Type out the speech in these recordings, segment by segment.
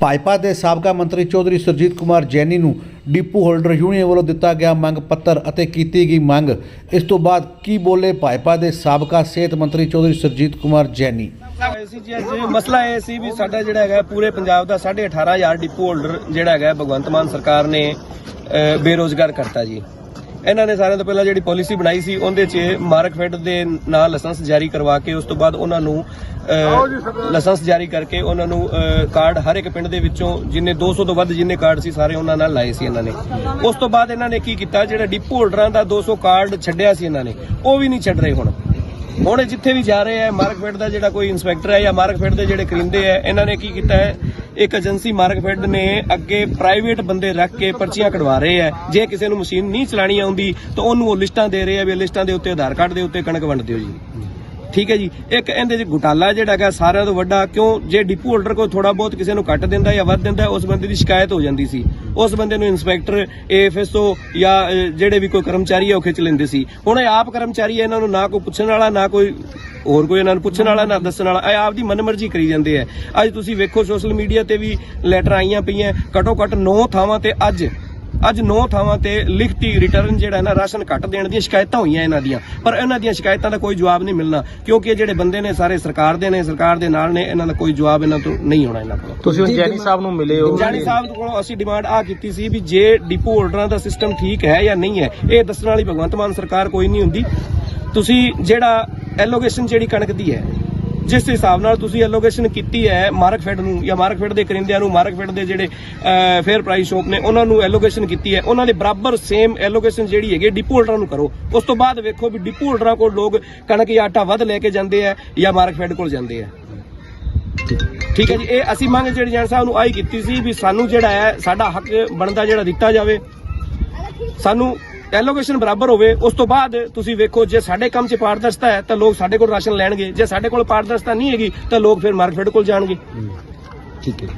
ਭਾਜਪਾ ਦੇ ਸਾਬਕਾ ਮੰਤਰੀ ਚੌਧਰੀ ਸਰਜੀਤ ਕੁਮਾਰ ਜੈਨੀ ਨੂੰ ਡਿਪੂ ਹੋਲਡਰ ਯੂਨੀਅਨ ਵੱਲੋਂ ਦਿੱਤਾ ਗਿਆ ਮੰਗ ਪੱਤਰ ਅਤੇ ਕੀਤੀ ਗਈ ਮੰਗ। ਇਸ ਤੋਂ ਬਾਅਦ ਕੀ ਬੋਲੇ ਭਾਜਪਾ ਦੇ ਸਾਬਕਾ ਸਿਹਤ ਮੰਤਰੀ ਚੌਧਰੀ ਸਰਜੀਤ ਕੁਮਾਰ ਜੈਨੀ? ਸੀ ਜੀ ਅੱਜ ਮਸਲਾ ਇਹ ਸੀ ਵੀ ਸਾਡਾ ਜਿਹੜਾ ਹੈਗਾ ਪੂਰੇ ਪੰਜਾਬ ਦਾ 18500 ਡਿਪੂ ਹੋਲਡਰ ਜਿਹੜਾ ਹੈਗਾ ਭਗਵੰਤ ਮਾਨ ਸਰਕਾਰ ਨੇ ਅਹ, ਬੇਰੋਜ਼ਗਾਰ ਕਰਤਾ ਜੀ। ਇਹਨਾਂ ਨੇ ਸਾਰਿਆਂ ਤੋਂ ਪਹਿਲਾਂ ਜਿਹੜੀ ਪਾਲਿਸੀ ਬਣਾਈ ਸੀ ਉਹਦੇ 'ਚ ਮਾਰਕਫੈਡ ਦੇ ਨਾਲ ਲਾਇਸੈਂਸ ਜਾਰੀ ਕਰਵਾ ਕੇ ਉਸ ਤੋਂ ਬਾਅਦ ਉਹਨਾਂ ਨੂੰ ਲਾਇਸੈਂਸ ਜਾਰੀ ਕਰਕੇ ਉਹਨਾਂ ਨੂੰ ਕਾਰਡ ਹਰ ਇੱਕ ਪਿੰਡ ਦੇ ਵਿੱਚੋਂ ਜਿੰਨੇ 200 ਤੋਂ ਵੱਧ ਜਿੰਨੇ ਕਾਰਡ ਸੀ ਸਾਰੇ ਉਹਨਾਂ ਨਾਲ ਲਾਏ ਸੀ ਇਹਨਾਂ ਨੇ। ਉਸ ਤੋਂ ਬਾਅਦ ਇਹਨਾਂ ਨੇ ਕੀ ਕੀਤਾ ਜਿਹੜਾ ਡਿਪੂ ਹੋਲਡਰਾਂ ਦਾ 200 ਕਾਰਡ ਛੱਡਿਆ ਸੀ ਇਹਨਾਂ ਨੇ ਉਹ ਵੀ ਨਹੀਂ ਛੱਡ ਰਹੇ ਹੁਣ। ਹੁਣ ਜਿੱਥੇ ਵੀ ਜਾ ਰਹੇ ਆ, ਮਾਰਕਫੈਡ ਦਾ ਜਿਹੜਾ ਕੋਈ ਇਨਸਪੈਕਟਰ ਹੈ ਜਾਂ ਮਾਰਕਫੈਡ ਦੇ ਜਿਹੜੇ ਕਰਿੰਦੇ ਆ, ਇਹਨਾਂ ਨੇ ਕੀ ਕੀਤਾ ਹੈ? ਇੱਕ ਏਜੰਸੀ ਮਾਰਕਫੈਡ ਨੇ ਅੱਗੇ ਪ੍ਰਾਈਵੇਟ ਬੰਦੇ ਰੱਖ ਕੇ ਪਰਚੀਆਂ ਕਢਵਾ ਰਹੇ ਆ। ਜੇ ਕਿਸੇ ਨੂੰ ਮਸ਼ੀਨ ਨਹੀਂ ਚਲਾਣੀ ਆਉਂਦੀ, ਤਾਂ ਉਹਨੂੰ ਉਹ ਲਿਸਟਾਂ ਦੇ ਰਹੇ ਆ ਵੀ ਲਿਸਟਾਂ ਦੇ ਉੱਤੇ ਆਧਾਰ ਕਾਰਡ ਦੇ ਉੱਤੇ ਕਣਕ ਵੰਡ ਦਿਓ ਜੀ। ਠੀਕ ਹੈ ਜੀ। ਇੱਕ ਇਹਦੇ 'ਚ ਘੁਟਾਲਾ ਜਿਹੜਾ ਹੈਗਾ ਸਾਰਿਆਂ ਤੋਂ ਵੱਡਾ, ਕਿਉਂ? ਜੇ ਡਿਪੂ ਹੋਲਡਰ ਕੋਈ ਥੋੜਾ ਬਹੁਤ ਕਿਸੇ ਨੂੰ ਕੱਟ ਦਿੰਦਾ ਜਾਂ ਵੱਧ ਦਿੰਦਾ, ਉਸ ਬੰਦੇ ਦੀ ਸ਼ਿਕਾਇਤ ਹੋ ਜਾਂਦੀ ਸੀ। ਉਸ ਬੰਦੇ ਨੂੰ ਇਨਸਪੈਕਟਰ ਏਐਫਐਸਓ ਜਾਂ ਜਿਹੜੇ ਵੀ ਕੋਈ ਕਰਮਚਾਰੀ ਆ, ਉਹ ਖਿੱਚ ਲੈਂਦੇ ਸੀ। ਹੁਣ ਇਹ ਆਪ ਕਰਮਚਾਰੀ ਆ, ਇਹਨਾਂ ਨੂੰ ਨਾ ਕੋਈ ਪੁੱਛਣ ਵਾਲਾ, ਨਾ ਕੋਈ ਹੋਰ ਕੋਈ ਇਹਨਾਂ ਨੂੰ ਪੁੱਛਣ ਵਾਲਾ, ਨਾ ਦੱਸਣ ਵਾਲਾ। ਇਹ ਆਪਦੀ ਮਨਮਰਜ਼ੀ ਕਰੀ ਜਾਂਦੇ ਆ। ਅੱਜ ਤੁਸੀਂ ਵੇਖੋ ਸੋਸ਼ਲ ਮੀਡੀਆ ਤੇ ਵੀ ਲੈਟਰ ਆਈਆਂ ਪਈਆਂ। ਘੱਟੋ ਘੱਟ 9 ਥਾਵਾਂ ਤੇ ਅੱਜ ਅੱਜ 9 ਥਾਵਾਂ ਤੇ ਲਿਖਤੀ ਰਿਟਰਨ ਜਿਹੜਾ ਹੈ ਨਾ ਰਾਸ਼ਨ ਘੱਟ ਦੇਣ ਦੀਆਂ ਸ਼ਿਕਾਇਤਾਂ ਹੋਈਆਂ ਇਹਨਾਂ ਦੀਆਂ। ਪਰ ਇਹਨਾਂ ਦੀਆਂ ਸ਼ਿਕਾਇਤਾਂ ਦਾ ਕੋਈ ਜਵਾਬ ਨਹੀਂ ਮਿਲਣਾ ਕਿਉਂਕਿ ਇਹ ਜਿਹੜੇ ਬੰਦੇ ਨੇ ਸਾਰੇ ਸਰਕਾਰ ਦੇ ਨੇ ਸਰਕਾਰ ਦੇ ਨਾਲ ਨੇ ਇਹਨਾਂ ਦਾ ਕੋਈ ਜਵਾਬ ਇਹਨਾਂ ਤੋਂ ਨਹੀਂ ਹੋਣਾ ਇਹਨਾਂ ਕੋਲ। ਤੁਸੀਂ ਜੈਨੀ ਸਾਹਿਬ ਨੂੰ ਮਿਲੇ ਹੋ। ਜਾਨੀ ਸਾਹਿਬ ਕੋਲੋਂ ਅਸੀਂ ਡਿਮਾਂਡ ਆ ਕੀਤੀ ਸੀ ਵੀ ਜੇ ਡਿਪੂ ਹੋਲਡਰਾਂ ਦਾ ਸਿਸਟਮ ਠੀਕ ਹੈ ਜਾਂ ਨਹੀਂ ਹੈ ਇਹ ਦੱਸਣ ਵਾਲੀ ਭਗਵੰਤ ਮਾਨ ਸਰਕਾਰ ਕੋਈ ਨਹੀਂ ਹੁੰਦੀ। ਤੁਸੀਂ ਜਿਹੜਾ ਐਲੋਗੇਸ਼ਨ ਜਿਹੜੀ ਕਣਕ ਦੀ ਹੈ ਜਿਸ ਹਿਸਾਬ ਨਾਲ ਤੁਸੀਂ ਐਲੋਗੇਸ਼ਨ ਕੀਤੀ ਹੈ ਮਾਰਕਫੈਡ ਨੂੰ ਜਾਂ ਮਾਰਕਫੈਡ ਦੇ ਕਰਿੰਦਿਆਂ ਨੂੰ ਮਾਰਕਫੈਡ ਦੇ ਜਿਹੜੇ ਫੇਅਰ ਪ੍ਰਾਈਸ ਸ਼ੋਪ ਨੇ, ਉਹਨਾਂ ਨੂੰ ਐਲੋਗੇਸ਼ਨ ਕੀਤੀ ਹੈ। ਉਹਨਾਂ ਦੇ ਬਰਾਬਰ ਸੇਮ ਐਲੋਗੇਸ਼ਨ ਜਿਹੜੀ ਹੈਗੀ ਡਿਪੂ ਹੋਲਡਰਾਂ ਨੂੰ ਕਰੋ। ਉਸ ਤੋਂ ਬਾਅਦ ਵੇਖੋ ਵੀ ਡਿਪੂ ਹੋਲਡਰਾਂ ਕੋਲ ਲੋਕ ਕਣਕ ਜਾਂ ਆਟਾ ਵੱਧ ਲੈ ਕੇ ਜਾਂਦੇ ਆ ਜਾਂ ਮਾਰਕਫੈਡ ਕੋਲ ਜਾਂਦੇ ਆ ਠੀਕ ਹੈ ਜੀ, ਇਹ ਅਸੀਂ ਮੰਗ ਜਿਹੜੀ ਜਨ ਸਾਹਿਬ ਨੂੰ ਆਈ ਕੀਤੀ ਸੀ ਵੀ ਸਾਨੂੰ ਜਿਹੜਾ ਹੈ, ਸਾਡਾ ਹੱਕ ਬਣਦਾ ਜਿਹੜਾ ਦਿੱਤਾ ਜਾਵੇ। ਸਾਨੂੰ ਐਲੋਕੇਸ਼ਨ ਬਰਾਬਰ ਹੋਵੇ ਉਸ ਤੋਂ ਬਾਅਦ ਤੁਸੀਂ ਵੇਖੋ ਜੇ ਸਾਡੇ ਕੰਮ 'ਚ ਪਾਰਦਰਸ਼ਤਾ ਹੈ ਤਾਂ ਲੋਕ ਸਾਡੇ ਕੋਲ ਰਾਸ਼ਨ ਲੈਣਗੇ। ਜੇ ਸਾਡੇ ਕੋਲ ਪਾਰਦਰਸ਼ਤਾ ਨਹੀਂ ਹੈਗੀ ਤਾਂ ਲੋਕ ਫਿਰ ਮਾਰਕੀਟ ਕੋਲ ਜਾਣਗੇ। ਠੀਕ ਹੈ।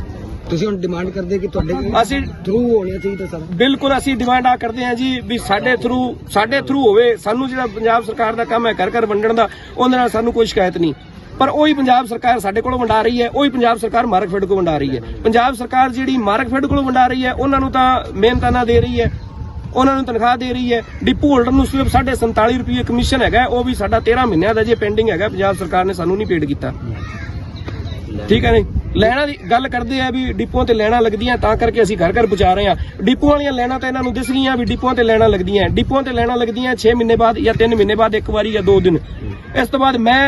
ਤੁਸੀਂ ਹੁਣ ਡਿਮਾਂਡ ਕਰਦੇ ਕਿ ਤੁਹਾਡੇ ਅਸੀਂ ਥਰੂ ਹੋਣਾ ਚਾਹੀਦਾ ਸਰ ਬਿਲਕੁਲ ਅਸੀਂ ਡਿਮਾਂਡ ਆ ਕਰਦੇ ਹਾਂ ਜੀ ਵੀ ਸਾਡੇ ਥਰੂ ਸਾਡੇ ਥਰੂ ਹੋਵੇ। ਸਾਨੂੰ ਜਿਹੜਾ ਪੰਜਾਬ ਸਰਕਾਰ ਦਾ ਕੰਮ ਹੈ ਘਰ ਘਰ ਵੰਡਣ ਦਾ ਉਹਦੇ ਨਾਲ ਸਾਨੂੰ ਕੋਈ ਸ਼ਿਕਾਇਤ ਨਹੀਂ। ਪਰ ਉਹੀ ਪੰਜਾਬ ਸਰਕਾਰ ਸਾਡੇ ਕੋਲੋਂ ਵੰਡਾ ਰਹੀ ਹੈ ਉਹੀ ਪੰਜਾਬ ਸਰਕਾਰ ਮਾਰਕਫੈਡ ਕੋਲ ਵੰਡਾ ਰਹੀ ਹੈ। ਪੰਜਾਬ ਸਰਕਾਰ ਜਿਹੜੀ ਮਾਰਕਫੈਡ ਕੋਲੋਂ ਵੰਡਾ ਰਹੀ ਹੈ ਉਹਨਾਂ ਨੂੰ ਤਾਂ ਮਿਹਨਤਾਨਾ ਦੇ ਰਹੀ ਹੈ। ਉਹਨਾਂ ਨੂੰ ਤਨਖਾਹ ਦੇ ਰਹੀ ਹੈ। ਡਿਪੂ ਹੋਲਡਰ ਨੂੰ ਸਿਰਫ 47 ਰੁਪਏ ਕਮਿਸ਼ਨ ਹੈਗਾ, ਉਹ ਵੀ ਸਾਡਾ 13 ਮਹੀਨਿਆਂ ਦਾ ਜੇ ਪੈਂਡਿੰਗ ਹੈਗਾ, ਪੰਜਾਬ ਸਰਕਾਰ ਨੇ ਸਾਨੂੰ ਨਹੀਂ ਪੇਡ ਕੀਤਾ। ਠੀਕ ਹੈ ਨਹੀਂ? ਲੈਣਾ ਦੀ ਗੱਲ ਕਰਦੇ ਆ ਵੀ ਡਿਪੂਆਂ ਤੇ ਲੈਣਾ ਲੱਗਦੀਆਂ, ਤਾਂ ਕਰਕੇ ਅਸੀਂ ਘਰ ਘਰ ਪਹੁੰਚਾ ਰਹੇ ਆ ਡਿਪੂ ਵਾਲੀਆਂ ਲੈਣਾ ਤਾਂ ਇਹਨਾਂ ਨੂੰ ਦਿਸ ਗਈਆਂ ਵੀ ਡਿਪੂਆਂ ਤੇ ਲੈਣਾ ਲੱਗਦੀਆਂ ਡਿਪੂਆਂ ਤੇ ਲੈਣਾ ਲੱਗਦੀਆਂ 6 ਮਹੀਨੇ ਬਾਅਦ ਜਾਂ 3 ਮਹੀਨੇ ਬਾਅਦ, ਇੱਕ ਵਾਰੀ ਜਾਂ 2 ਦਿਨ। ਇਸ ਤੋਂ ਬਾਅਦ ਮੈਂ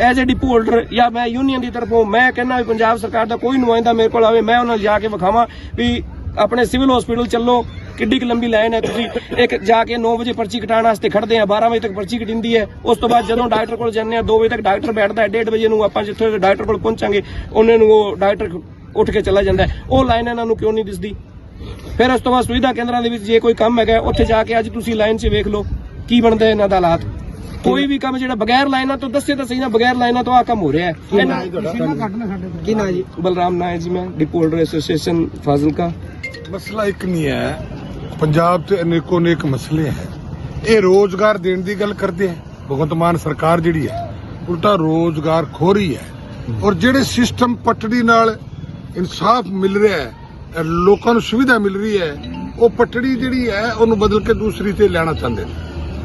ਐਜ਼ ਅ ਡਿਪੂ ਹੋਲਡਰ ਜਾਂ ਮੈਂ ਯੂਨੀਅਨ ਦੀ ਤਰਫੋਂ ਮੈਂ ਕਹਿੰਦਾ ਵੀ ਪੰਜਾਬ ਸਰਕਾਰ ਦਾ ਕੋਈ ਨੁਮਾਇੰਦਾ ਮੇਰੇ ਕੋਲ ਆਵੇ, ਮੈਂ ਉਹਨਾਂ ਨੂੰ ਜਾ ਕੇ ਵਿਖਾਵਾਂ ਵੀ ਆਪਣੇ ਸਿਵਲ ਹਸਪੀਟਲ ਚੱਲੋ ਕਿੱਡੀ ਕੁ ਲੰਬੀ ਲਾਈਨ ਹੈ ਤੁਸੀਂ। ਇੱਕ ਜਾ ਕੇ 9 ਵਜੇ ਪਰਚੀ ਕਟਾਉਣ ਵਾਸਤੇ ਖੜਦੇ ਆ 12 ਵਜੇ ਤੱਕ ਪਰਚੀ ਕਟਿੰਦੀ ਹੈ। ਉਸ ਤੋਂ ਬਾਅਦ ਜਦੋਂ ਡਾਕਟਰ ਕੋਲ ਜਾਂਦੇ ਆ 2 ਵਜੇ ਤੱਕ ਡਾਕਟਰ ਬੈਠਦਾ ਹੈ। 1:30 ਵਜੇ ਨੂੰ ਆਪਾਂ ਜਿੱਥੇ ਡਾਕਟਰ ਕੋਲ ਪਹੁੰਚਾਂਗੇ ਉਹਨਾਂ ਨੂੰ ਉਹ ਡਾਕਟਰ ਉੱਠ ਕੇ ਚਲਾ ਜਾਂਦਾ ਉਹ ਲਾਈਨ ਇਹਨਾਂ ਨੂੰ ਕਿਉਂ ਨਹੀਂ ਦਿਸਦੀ? ਫਿਰ ਉਸ ਤੋਂ ਬਾਅਦ ਸੁਵਿਧਾ ਕੇਂਦਰਾਂ ਦੇ ਵਿੱਚ ਜੇ ਕੋਈ ਕੰਮ ਹੈਗਾ ਉੱਥੇ ਜਾ ਕੇ ਅੱਜ ਤੁਸੀਂ ਲਾਈਨ 'ਚ ਵੇਖ ਲਓ ਕੀ ਬਣਦਾ ਇਹਨਾਂ ਦਾ ਹਾਲਾਤ। ਕੋਈ ਵੀ ਕੰਮ ਜਿਹੜਾ ਬਗੈਰ ਲਾਈਨਾਂ ਤੋਂ ਦੱਸੇ ਤਾਂ ਸਹੀ ਨਾ ਬਗੈਰ ਲਾਈਨਾਂ ਤੋਂ ਆ ਕੰਮ ਹੋ ਰਿਹਾ ਹੈ। ਕੀ ਨਾ ਜੀ ਬਲਰਾਮ ਨਾਇਕ ਜੀ ਮੈਂ ਡਿਪੂ ਹੋਲਡਰ ਐਸੋਸੀਏਸ਼ਨ ਫਾਜ਼ਿਲਕਾ। ਮਸਲਾ ਇੱਕ ਨਹੀਂ ਹੈ। ਪੰਜਾਬ 'ਚ ਅਨੇਕੋ ਅਨੇਕ ਮਸਲੇ ਹੈ। ਇਹ ਰੋਜ਼ਗਾਰ ਦੇਣ ਦੀ ਗੱਲ ਕਰਦੇ ਹੈ। ਭਗਵੰਤ ਮਾਨ ਸਰਕਾਰ ਜਿਹੜੀ ਹੈ, ਉਲਟਾ ਰੋਜ਼ਗਾਰ ਖੋ ਰਹੀ ਹੈ। ਔਰ ਜਿਹੜੇ ਸਿਸਟਮ ਪਟੜੀ ਨਾਲ ਇਨਸਾਫ ਮਿਲ ਰਿਹਾ ਹੈ ਲੋਕਾਂ ਨੂੰ ਸੁਵਿਧਾ ਮਿਲ ਰਹੀ ਹੈ, ਉਹ ਪਟੜੀ ਜਿਹੜੀ ਹੈ, ਉਹਨੂੰ ਬਦਲ ਕੇ ਦੂਸਰੀ ਤੇ ਲੈਣਾ ਚਾਹੁੰਦੇ ਨੇ।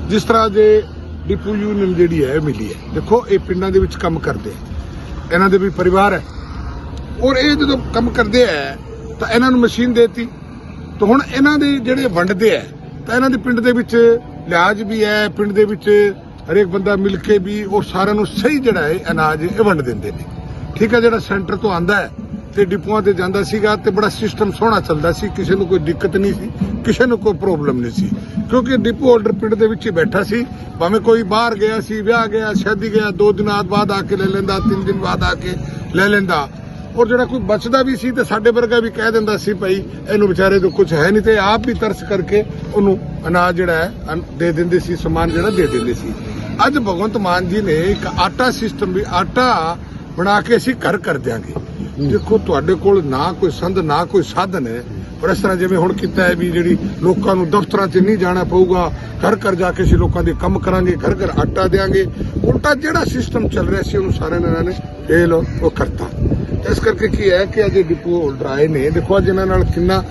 ਜਿਸ ਤਰ੍ਹਾਂ ਦੇ ਡਿਪੂ ਯੂਨੀਅਨ ਜਿਹੜੀ ਹੈ, ਇਹ ਮਿਲੀ ਹੈ। ਦੇਖੋ, ਇਹ ਪਿੰਡਾਂ ਦੇ ਵਿੱਚ ਕੰਮ ਕਰਦੇ ਹੈ। ਇਹਨਾਂ ਦੇ ਵੀ ਪਰਿਵਾਰ ਹੈ। ਔਰ ਇਹ ਜਦੋਂ ਕੰਮ ਕਰਦੇ ਆ ਤਾਂ ਇਹਨਾਂ ਨੂੰ ਮਸ਼ੀਨ ਦੇਤੀ। ਤਾਂ ਹੁਣ ਇਹਨਾਂ ਦੇ ਜਿਹੜੇ ਵੰਡਦੇ ਆ, ਤਾਂ ਇਹਨਾਂ ਦੇ ਪਿੰਡ ਦੇ ਵਿੱਚ ਲਿਆਜ ਵੀ ਹੈ, ਪਿੰਡ ਦੇ ਵਿੱਚ ਹਰੇਕ ਬੰਦਾ ਮਿਲ ਕੇ ਵੀ ਉਹ ਸਾਰਿਆਂ ਨੂੰ ਸਹੀ ਜਿਹੜਾ ਹੈ ਅਨਾਜ ਇਹ ਵੰਡ ਦਿੰਦੇ ਨੇ। ਠੀਕ ਹੈ, ਜਿਹੜਾ ਸੈਂਟਰ ਤੋਂ ਆਂਦਾ ਹੈ ਤੇ ਡਿਪੂਆਂ ਤੇ ਜਾਂਦਾ ਸੀਗਾ ਤੇ ਬੜਾ ਸਿਸਟਮ ਸੋਹਣਾ ਚੱਲਦਾ ਸੀ, ਕਿਸੇ ਨੂੰ ਕੋਈ ਦਿੱਕਤ ਨਹੀਂ ਸੀ, ਕਿਸੇ ਨੂੰ ਕੋਈ ਪ੍ਰੋਬਲਮ ਨਹੀਂ ਸੀ। ਕਿਉਂਕਿ ਡਿਪੂ ਹੋਲਡਰ ਪਿੰਡ ਦੇ ਵਿੱਚ ਹੀ ਬੈਠਾ ਸੀ, ਭਾਵੇਂ ਕੋਈ ਬਾਹਰ ਗਿਆ ਸੀ, ਵਿਆਹ ਗਿਆ, ਸ਼ਾਦੀ ਗਿਆ, ਦੋ ਦਿਨਾਂ ਬਾਅਦ ਆ ਕੇ ਲੈ ਲੈਂਦਾ, ਤਿੰਨ ਦਿਨ ਬਾਅਦ ਆ ਕੇ ਲੈ ਲੈਂਦਾ। ਔਰ ਜਿਹੜਾ ਕੋਈ ਬਚਦਾ ਵੀ ਸੀ ਤੇ ਸਾਡੇ ਵਰਗਾ ਵੀ ਕਹਿ ਦਿੰਦਾ ਸੀ ਭਾਈ ਇਹਨੂੰ ਵਿਚਾਰੇ ਤੋਂ ਕੁਝ ਹੈ ਨਹੀਂ ਤੇ ਆਪ ਵੀ ਤਰਸ ਕਰਕੇ ਉਹਨੂੰ ਅਨਾਜ ਜਿਹੜਾ ਹੈ ਦੇ ਦਿੰਦੇ ਸੀ, ਸਮਾਨ ਜਿਹੜਾ ਦੇ ਦਿੰਦੇ ਸੀ। ਅੱਜ ਭਗਵੰਤ ਮਾਨ ਜੀ ਨੇ ਇੱਕ ਆਟਾ ਸਿਸਟਮ ਵੀ ਆਟਾ ਬਣਾ ਕੇ ਅਸੀਂ ਘਰ ਕਰ ਦਿਆਂਗੇ। ਦੇਖੋ, ਤੁਹਾਡੇ ਕੋਲ ਨਾ ਕੋਈ ਸੰਦ, ਨਾ ਕੋਈ ਸਾਧਨ ਹੈ, ਪਰ ਇਸ ਤਰ੍ਹਾਂ ਜਿਵੇਂ ਹੁਣ ਕੀਤਾ ਹੈ ਵੀ ਜਿਹੜੀ ਲੋਕਾਂ ਨੂੰ ਦਫ਼ਤਰਾਂ 'ਚ ਨਹੀਂ ਜਾਣਾ ਪਊਗਾ, ਘਰ ਘਰ ਜਾ ਕੇ ਅਸੀਂ ਲੋਕਾਂ ਦੇ ਕੰਮ ਕਰਾਂਗੇ, ਘਰ ਘਰ ਆਟਾ ਦੇਾਂਗੇ ਉਲਟਾ ਜਿਹੜਾ ਸਿਸਟਮ ਚੱਲ ਰਿਹਾ ਸੀ, ਉਹਨੂੰ ਸਾਰਿਆਂ ਨੇ ਇਹਨਾਂ ਨੇ ਫੇਲ ਉਹ ਕਰਤਾ। ਇਸ ਕਰਕੇ ਕੀ ਹੈ ਕਿ ਅਜੇ ਡਿਪੂ ਹੋਲਡਰ ਆਏ ਨੇ। ਦੇਖੋ ਅੱਜ ਇਹਨਾਂ ਨਾਲ ਕਿੰਨਾ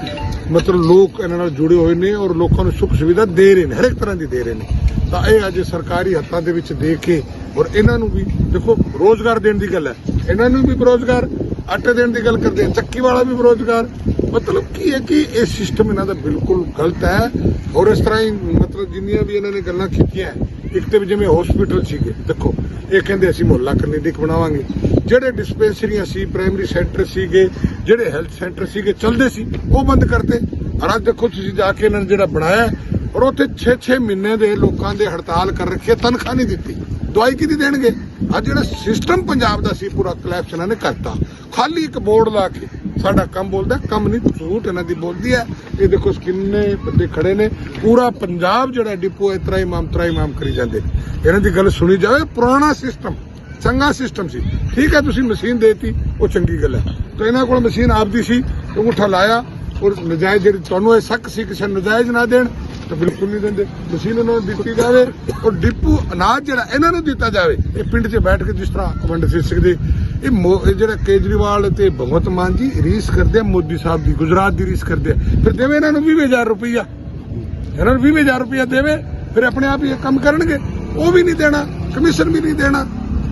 ਮਤਲਬ ਲੋਕ ਇਹਨਾਂ ਨਾਲ ਜੁੜੇ ਹੋਏ ਨੇ ਔਰ ਲੋਕਾਂ ਨੂੰ ਸੁੱਖ ਸੁਵਿਧਾ ਦੇ ਰਹੇ ਨੇ ਹਰ ਇੱਕ ਤਰ੍ਹਾਂ ਦੀ ਦੇ ਰਹੇ ਨੇ। ਤਾਂ ਇਹ ਅੱਜ ਸਰਕਾਰੀ ਹੱਥਾਂ ਦੇ ਵਿੱਚ ਦੇ ਕੇ ਔਰ ਇਹਨਾਂ ਨੂੰ ਵੀ ਦੇਖੋ, ਰੋਜ਼ਗਾਰ ਦੇਣ ਦੀ ਗੱਲ ਹੈ। ਇਹਨਾਂ ਨੂੰ ਵੀ ਬਰੋਜ਼ਗਾਰ ਆਟੇ ਦੇਣ ਦੀ ਗੱਲ ਕਰਦੇ ਚੱਕੀ ਵਾਲਾ ਵੀ ਬਰੋਜ਼ਗਾਰ ਮਤਲਬ ਕੀ ਹੈ ਕਿ ਇਹ ਸਿਸਟਮ ਇਹਨਾਂ ਦਾ ਬਿਲਕੁਲ ਗਲਤ ਹੈ ਔਰ ਇਸ ਤਰ੍ਹਾਂ ਹੀ ਮਤਲਬ ਜਿੰਨੀਆਂ ਵੀ ਇਹਨਾਂ ਨੇ ਗੱਲਾਂ ਕੀਤੀਆਂ ਇੱਕ ਤੇ ਜਿਵੇਂ ਹਸਪੀਟਲ ਸੀਗੇ, ਦੇਖੋ, ਇਹ ਕਹਿੰਦੇ ਅਸੀਂ ਮੁਹੱਲਾ ਕਲੀਨਿਕ ਬਣਾਵਾਂਗੇ। ਜਿਹੜੇ ਡਿਸਪੈਂਸਰੀਆਂ ਸੀ ਪ੍ਰਾਇਮਰੀ ਸੈਂਟਰ ਸੀਗੇ, ਜਿਹੜੇ ਹੈਲਥ ਸੈਂਟਰ ਸੀਗੇ, ਚੱਲਦੇ ਸੀ, ਉਹ ਬੰਦ ਕਰਤੇ। ਔਰ ਅੱਜ ਦੇਖੋ ਤੁਸੀਂ ਜਾ ਕੇ ਇਹਨਾਂ ਨੇ ਜਿਹੜਾ ਬਣਾਇਆ, ਔਰ ਉੱਥੇ 6-6 ਮਹੀਨੇ ਦੇ ਲੋਕਾਂ ਦੇ ਹੜਤਾਲ ਕਰ ਰੱਖੀ ਹੈ ਤਨਖਾਹ ਨਹੀਂ ਦਿੱਤੀ। ਦਵਾਈ ਕਿਹਦੀ ਦੇਣਗੇ? ਅੱਜ ਜਿਹੜਾ ਸਿਸਟਮ ਪੰਜਾਬ ਦਾ ਸੀ, ਪੂਰਾ ਕਲੈਪਸ ਇਹਨਾਂ ਨੇ ਕਰਤਾ। ਖਾਲੀ ਇੱਕ ਬੋਰਡ ਲਾ ਕੇ ਸਾਡਾ ਕੰਮ ਬੋਲਦਾ, ਕੰਮ ਨਹੀਂ, ਝੂਠ ਇਹਨਾਂ ਦੀ ਬੋਲਦੀ ਹੈ। ਇਹ ਦੇਖੋ ਕਿੰਨੇ ਬੰਦੇ ਖੜੇ ਨੇ। ਪੂਰਾ ਪੰਜਾਬ ਜਿਹੜਾ ਡਿਪੋ ਇਸ ਇਮਾਮ, ਤਰਾ ਇਮਾਮ ਕਰੀ ਜਾਂਦੇ। ਇਹਨਾਂ ਦੀ ਗੱਲ ਸੁਣੀ ਜਾਵੇ, ਪੁਰਾਣਾ ਸਿਸਟਮ ਚੰਗਾ ਸਿਸਟਮ ਸੀ। ਠੀਕ ਹੈ, ਤੁਸੀਂ ਮਸ਼ੀਨ ਦੇਤੀ, ਉਹ ਚੰਗੀ ਗੱਲ ਹੈ। ਤਾਂ ਇਹਨਾਂ ਕੋਲ ਮਸ਼ੀਨ ਆਪਦੀ ਸੀ, ਅੰਗੂਠਾ ਲਾਇਆ, ਔਰ ਨਜਾਇਜ਼ ਜਿਹੜੀ ਤੁਹਾਨੂੰ ਇਹ ਸ਼ੱਕ ਸੀ, ਕਿਸੇ ਨੂੰ ਨਜਾਇਜ਼ ਨਾ ਦੇਣ, ਤਾਂ ਬਿਲਕੁਲ ਨਹੀਂ ਦਿੰਦੇ। ਮਸ਼ੀਨ ਉਹਨਾਂ ਨੂੰ ਦਿੱਤੀ ਜਾਵੇ, ਔਰ ਡਿਪੂ ਅਨਾਜ ਜਿਹੜਾ ਇਹਨਾਂ ਨੂੰ ਦਿੱਤਾ ਜਾਵੇ, ਇਹ ਪਿੰਡ 'ਚ ਬੈਠ ਕੇ ਜਿਸ ਤਰ੍ਹਾਂ ਵੰਡ ਸੀ ਸਕਦੇ। ਇਹ ਮੋ- ਇਹ ਜਿਹੜਾ ਕੇਜਰੀਵਾਲ ਤੇ ਭਗਵੰਤ ਮਾਨ ਜੀ ਰੀਸ ਕਰਦੇ ਆ, ਮੋਦੀ ਸਾਹਿਬ ਦੀ, ਗੁਜਰਾਤ ਦੀ ਰੀਸ ਕਰਦੇ ਆ। ਫਿਰ ਦੇਵੇ ਇਹਨਾਂ ਨੂੰ 20000 ਰੁਪਈਆ। ਇਹਨਾਂ ਨੂੰ 20000 ਰੁਪਇਆ ਦੇਵੇ, ਫਿਰ ਆਪਣੇ ਆਪ ਹੀ ਇਹ ਕੰਮ ਕਰਨਗੇ। ਉਹ ਵੀ ਨਹੀਂ ਦੇਣਾ, ਕਮਿਸ਼ਨ ਵੀ ਨਹੀਂ ਦੇਣਾ।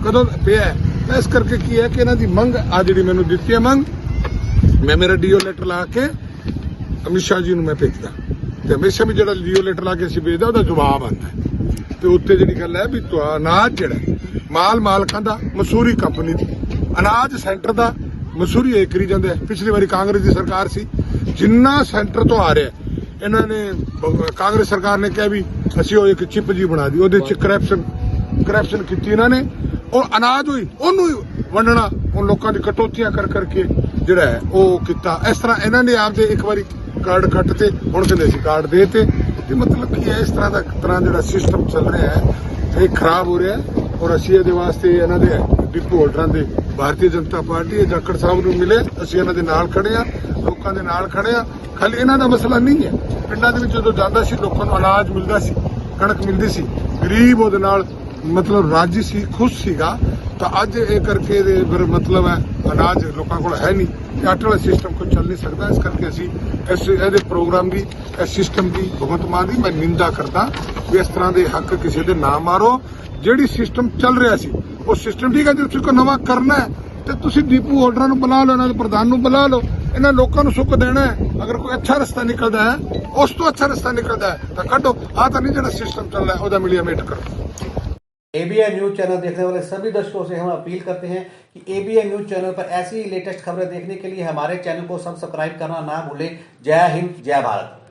ਕਦੋਂ ਪਿਆ ਇਸ ਕਰਕੇ ਕੀ ਹੈ ਕਿ ਇਹਨਾਂ ਦੀ ਮੰਗ, ਆ ਜਿਹੜੀ ਮੈਨੂੰ ਦਿੱਤੀ ਹੈ ਮੰਗ, ਮੈਂ ਮੇਰਾ ਡੀਓ ਲੈਟਰ ਲਾ ਕੇ ਅਮਿਤ ਸ਼ਾਹ ਜੀ ਨੂੰ ਮੈਂ ਭੇਜਦਾ। ਤੇ ਹਮੇਸ਼ਾ ਵੀ ਜਿਹੜਾ ਡੀਓ ਲੈਟਰ ਲਾ ਕੇ ਅਸੀਂ ਭੇਜਦਾ, ਉਹਦਾ ਜਵਾਬ ਆਉਂਦਾ ਤੇ ਉੱਤੇ ਜਿਹੜੀ ਗੱਲ ਹੈ ਵੀ ਅਨਾਜ ਜਿਹੜਾ ਮਾਲ ਮਾਲਕਾਂ ਦਾ ਮਸੂਰੀ ਕੰਪਨੀ ਦੀ। ਅਨਾਜ ਸੈਂਟਰ ਦਾ ਮਸੂਰੀ ਇਹ ਕਰੀ ਜਾਂਦੇ ਪਿਛਲੀ ਵਾਰੀ ਕਾਂਗਰਸ ਦੀ ਸਰਕਾਰ ਸੀ। ਜਿੰਨਾ ਸੈਂਟਰ ਤੋਂ ਆ ਰਿਹਾ, ਇਹਨਾਂ ਨੇ, ਕਾਂਗਰਸ ਸਰਕਾਰ ਨੇ ਕਿਹਾ ਵੀ ਅਸੀਂ ਉਹ ਇੱਕ ਚਿਪ ਜੀ ਬਣਾ ਦੀ ਉਹਦੇ ਚ ਕਰਪਸ਼ਨ ਕਰਪਸ਼ਨ ਕੀਤੀ ਇਹਨਾਂ ਨੇ। ਉਹ ਅਨਾਜ ਹੋਈ, ਉਹਨੂੰ ਵੰਡਣਾ, ਉਹ ਲੋਕਾਂ ਦੀ ਕਟੌਤੀਆਂ ਕਰ ਕਰਕੇ ਜਿਹੜਾ ਹੈ, ਉਹ ਕੀਤਾ। ਇਸ ਤਰ੍ਹਾਂ ਇਹਨਾਂ ਨੇ ਆਪਦੇ ਇੱਕ ਵਾਰੀ ਕਾਰਡ ਕੱਟ ਤੇ, ਹੁਣ ਕਹਿੰਦੇ ਅਸੀਂ ਕਾਰਡ ਦੇ ਤੇ। ਤੇ ਮਤਲਬ ਕੀ ਹੈ, ਇਸ ਤਰ੍ਹਾਂ ਦਾ ਤਰ੍ਹਾਂ ਜਿਹੜਾ ਸਿਸਟਮ ਚੱਲ ਰਿਹਾ ਹੈ, ਇਹ ਖਰਾਬ ਹੋ ਰਿਹਾ ਔਰ ਅਸੀਂ ਇਹਦੇ ਵਾਸਤੇ ਇਹਨਾਂ ਦੇ ਡਿਪੂ ਹੋਲਡਰਾਂ ਦੇ ਭਾਰਤੀ ਜਨਤਾ ਪਾਰਟੀ ਇਹ ਜਾਖੜ ਸਾਹਿਬ ਨੂੰ ਮਿਲੇ, ਅਸੀਂ ਇਹਨਾਂ ਦੇ ਨਾਲ ਖੜੇ ਆ ਲੋਕਾਂ ਦੇ ਨਾਲ ਖੜੇ ਆ ਖਾਲੀ ਇਹਨਾਂ ਦਾ ਮਸਲਾ ਨਹੀਂ ਹੈ। ਪਿੰਡਾਂ ਦੇ ਵਿੱਚ ਜਦੋਂ ਜਾਂਦਾ ਸੀ, ਲੋਕਾਂ ਨੂੰ ਅਨਾਜ ਮਿਲਦਾ ਸੀ, ਕਣਕ ਮਿਲਦੀ ਸੀ। ਗਰੀਬ ਉਹਦੇ ਨਾਲ ਮਤਲਬ ਰਾਜੀ ਸੀ, ਖੁਸ਼ ਸੀਗਾ। ਤਾਂ ਅੱਜ ਇਹ ਕਰਕੇ ਇਹਦੇ ਮਤਲਬ ਹੈ, ਅਨਾਜ ਲੋਕਾਂ ਕੋਲ ਹੈ ਨਹੀਂ ਤੇ ਆਟੇ ਵਾਲਾ ਸਿਸਟਮ ਕੋਈ ਚੱਲ ਨਹੀਂ ਸਕਦਾ। ਇਸ ਕਰਕੇ ਅਸੀਂ ਇਸ ਇਹਦੇ ਪ੍ਰੋਗਰਾਮ ਦੀ, ਇਸ ਸਿਸਟਮ ਦੀ ਭਗਵੰਤ ਮਾਨ ਦੀ ਮੈਂ ਨਿੰਦਾ ਕਰਦਾ ਵੀ ਇਸ ਤਰ੍ਹਾਂ ਦੇ ਹੱਕ ਕਿਸੇ ਦੇ ਨਾ ਮਾਰੋ। ਜਿਹੜੀ ਸਿਸਟਮ ਚੱਲ ਰਿਹਾ ਸੀ ਉਹ ਸਿਸਟਮ ਠੀਕ ਹੈ ਜੇ ਤੁਸੀਂ ਕੋਈ ਨਵਾਂ ਕਰਨਾ ਹੈ ਤੇ ਤੁਸੀਂ ਡੀਪੂ ਹੋਲਡਰਾਂ ਨੂੰ ਬੁਲਾ ਲਓ ਇਹਨਾਂ ਦੇ ਪ੍ਰਧਾਨ ਨੂੰ ਬੁਲਾ ਲਓ ਇਹਨਾਂ ਲੋਕਾਂ ਨੂੰ ਸੁੱਖ ਦੇਣਾ ਹੈ ਅਗਰ ਕੋਈ ਅੱਛਾ ਰਸਤਾ ਨਿਕਲਦਾ ਹੈ ਉਸ ਤੋਂ ਅੱਛਾ ਰਸਤਾ ਨਿਕਲਦਾ ਹੈ ਤਾਂ ਕੱਢੋ ਆ ਤਾਂ ਨਹੀਂ ਜਿਹੜਾ ਸਿਸਟਮ ਚੱਲ ਰਿਹਾ ਉਹਦਾ ਮਿਲੀਅਮੇਟ ਕਰੋ एबीएन न्यूज चैनल देखने वाले सभी दर्शकों से हम अपील करते हैं कि एबीएन न्यूज चैनल पर ऐसी ही लेटेस्ट खबरें देखने के लिए हमारे चैनल को सब्सक्राइब करना ना भूलें जय हिंद जय भारत